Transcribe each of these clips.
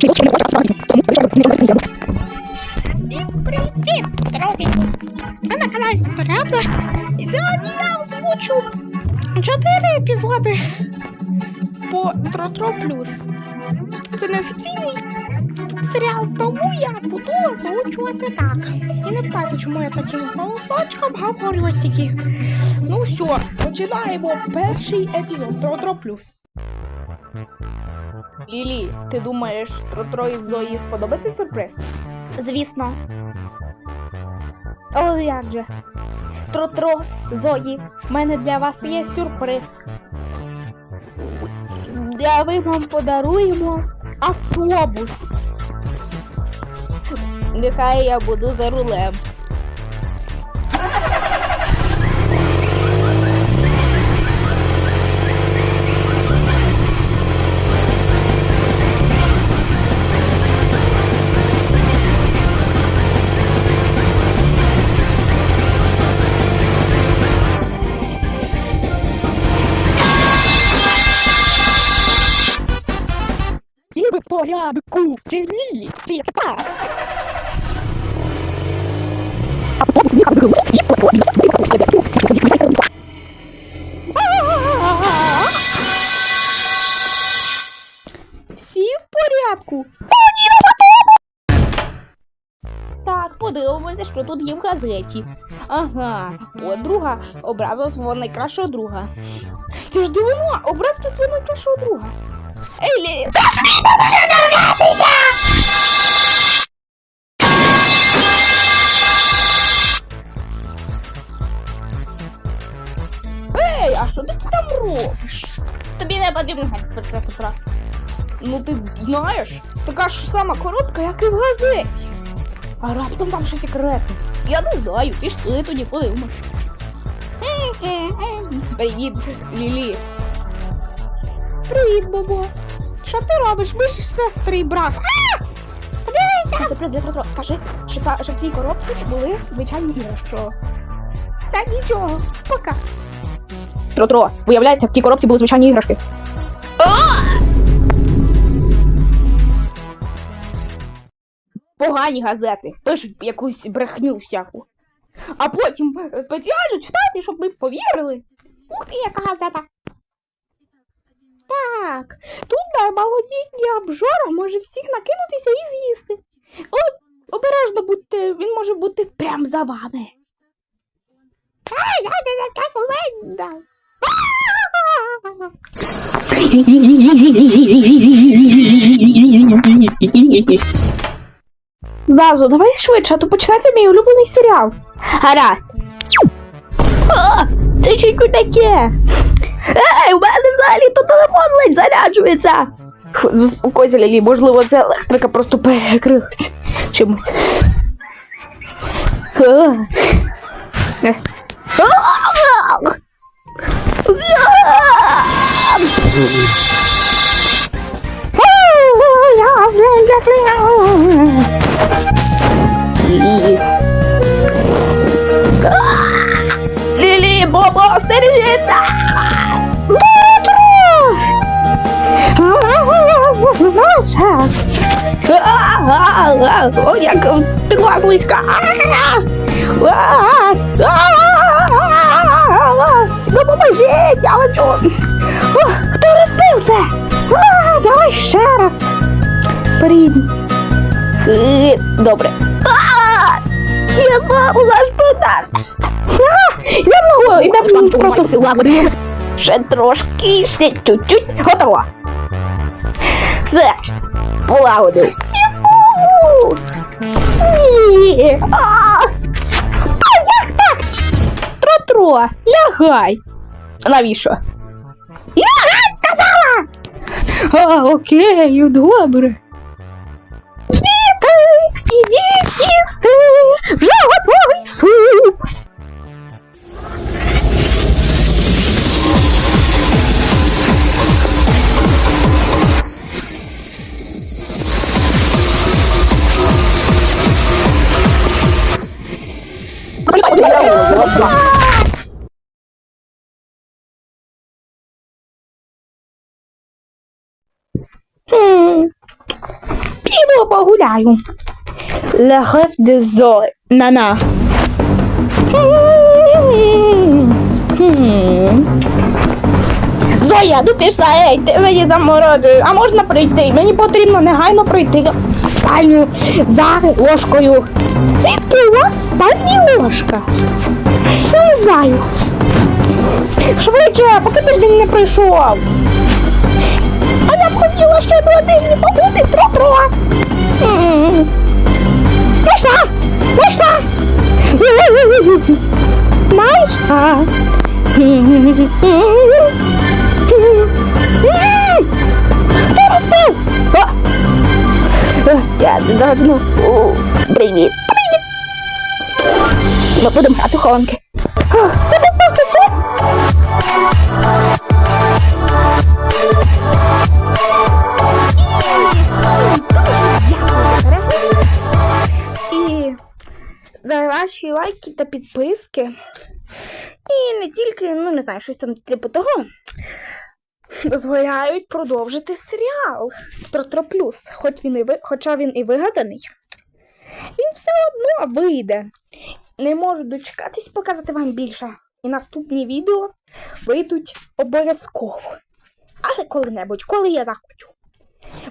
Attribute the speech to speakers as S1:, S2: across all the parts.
S1: Привіт, друзі! Ви на каналі Торябля. І сьогодні я озвучу 4 епізоди по Тротро Плюс. Це не офіційний серіал, тому я буду озвучувати так. І не питайте, чому я таким голосочком говорю тільки. Ну все, починаємо перший епізод Тротро Плюс. Лілі, ти думаєш, Тротро і Зої сподобається сюрприз? Звісно. О, як же. Тро-тро, Зої, в мене для вас є сюрприз. Я ми вам подаруємо автобус. Нехай я буду за рулем. Порядку, чи ні? Така? Автобус з'їхав з рулем і Всі в порядку? Так, подивимося, що тут є в газеті. Ага, подруга образила свого найкращого друга. Це ж дивно, образити свого найкращого друга. Лі... Ей, а що ти там робиш? Тобі не потрібно про це Петра. Ну ти знаєш, така ж сама коротка, як і в газеті. А раптом там щось секретне. Я не знаю, пішли тоді подивимось. Привіт, Лілі. Привіт, Бобо. Що ти робиш? Ми ж сестри і брат. Подивися! Сюрприз для Тротро. Скажи, що, та- що в цій коробці були звичайні іграшки. Та нічого, пока. Тротро, виявляється, в тій коробці були звичайні іграшки. Погані газети, пишуть якусь брехню всяку. А потім е, спеціально читати, щоб ми повірили. Ух ти, яка газета! Так, да, обжора може всіх накинутися і з'їсти. О, обережно будьте, він може бути прям за вами. Вазу, давай швидше, а то починається мій улюблений серіал. Гаразд. А, це що таке? Ей, у мене взагалі то телефон ледь заряджується. Заспокойся, Лілі, можливо, це електрика просто перекрилась чимось. А. Час. О, як пігла слизька. Допоможіть, я лечу. О, Хто розбив це? А, Давай ще раз. Приїду. Е, Добре. А, Я знову зашпитався. Я можу, йдемо просто лаври. Ще трошки, ще чуть-чуть. Готово. Все. Полагодив. Ні. А як так? Тро-тро, лягай. Навіщо? Лягай, сказала! А, окей, добре. La rêve de Zoe, Nana. Зоя, ну пішла, ей, ти мені заморожуєш. А можна прийти? Мені потрібно негайно пройти в спальню за ложкою. Звідки у вас спальні ложка? Я не знаю. Швидше, поки тиждень не прийшов. А я б хотіла ще два тижні побути тро-тро. М. Знайшла! Знайшла! Хто розбив? О! Е, Я не должна. Привіт! Привіт! Ми будемо грати в хованки. Це був просто сон! І за ваші лайки та підписки. І не тільки, ну не знаю, щось там типу того. Дозволяють продовжити серіал Тротро Плюс, хоч він і ви... хоча він і вигаданий. Він все одно вийде. Не можу дочекатись показати вам більше. І наступні відео вийдуть обов'язково. Але коли-небудь, коли я захочу.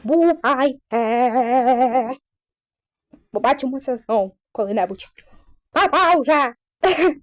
S1: Бувайте! Побачимося знову коли-небудь. Па-па вже!